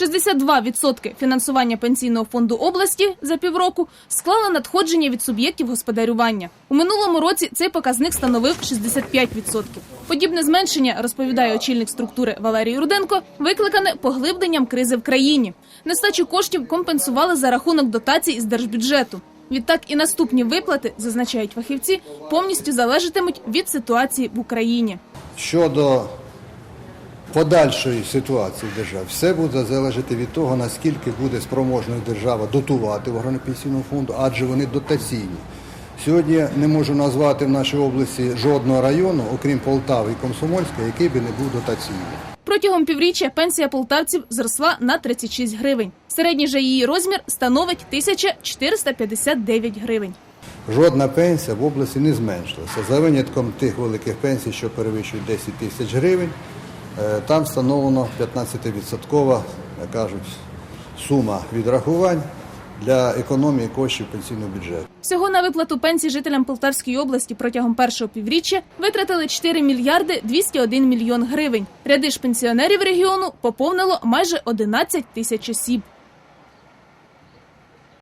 62% фінансування пенсійного фонду області за півроку склало надходження від суб'єктів господарювання. У минулому році цей показник становив 65%. Подібне зменшення, розповідає очільник структури Валерій Руденко, викликане поглибленням кризи в країні. Нестачу коштів компенсували за рахунок дотацій із держбюджету. Відтак і наступні виплати, зазначають фахівці, повністю залежатимуть від ситуації в Україні. Щодо подальшої ситуації в державі, все буде залежати від того, наскільки буде спроможною держава дотувати органи пенсійного фонду, адже вони дотаційні. Сьогодні я не можу назвати в нашій області жодного району, окрім Полтави і Комсомольська, який би не був дотаційний. Протягом півріччя пенсія полтавців зросла на 36 гривень. Середній же її розмір становить 1459 гривень. Жодна пенсія в області не зменшилася. За винятком тих великих пенсій, що перевищують 10 тисяч гривень, там встановлено 15-відсоткова, як кажуть, сума відрахувань для економії коштів пенсійного бюджету. Всього на виплату пенсій жителям Полтавської області протягом першого півріччя витратили 4 мільярди 201 мільйон гривень. Ряди ж пенсіонерів регіону поповнило майже 11 тисяч осіб.